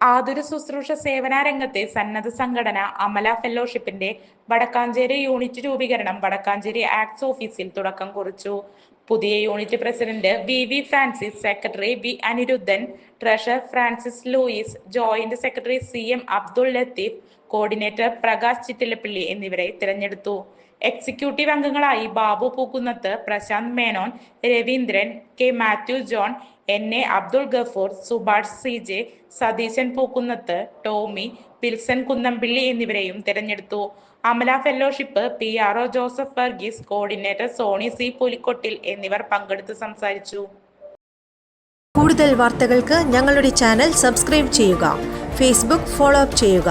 ആതുര ശുശ്രൂഷ സേവന രംഗത്തെ സന്നദ്ധ സംഘടന അമല ഫെലോഷിപ്പിന്റെ വടക്കാഞ്ചേരി യൂണിറ്റ് രൂപീകരണം വടക്കാഞ്ചേരി ആക്ട്സ് ഓഫീസിൽ തുടക്കം കുറിച്ചു. പുതിയ unit president V V Francis secretary V Aniruddhan treasurer Francis Louis joint secretary C M Abdul Latheef coordinator Prakash Chittilappilly എന്നിവരെ തിരഞ്ഞെടുത്തു. എക്സിക്യൂട്ടീവ് അംഗങ്ങളായി Babu Pookkunnath Prashanth Menon Raveendran K Mathew John N A Abdul Gafoor Subhash C J Satheesan Pookkunnath Tomy Pilson Kunnampilly എന്നിവരെയും തിരഞ്ഞെടുത്തു. Amala fellowship P R O Joseph Varghese coordinator Sony C Pulikottil എന്നിവർ പങ്കെടുത്ത് സംസാരിച്ചു. കൂടുതൽ വാർത്തകൾക്ക് ഞങ്ങളുടെ channel subscribe ചെയ്യുക. Facebook follow up ചെയ്യുക.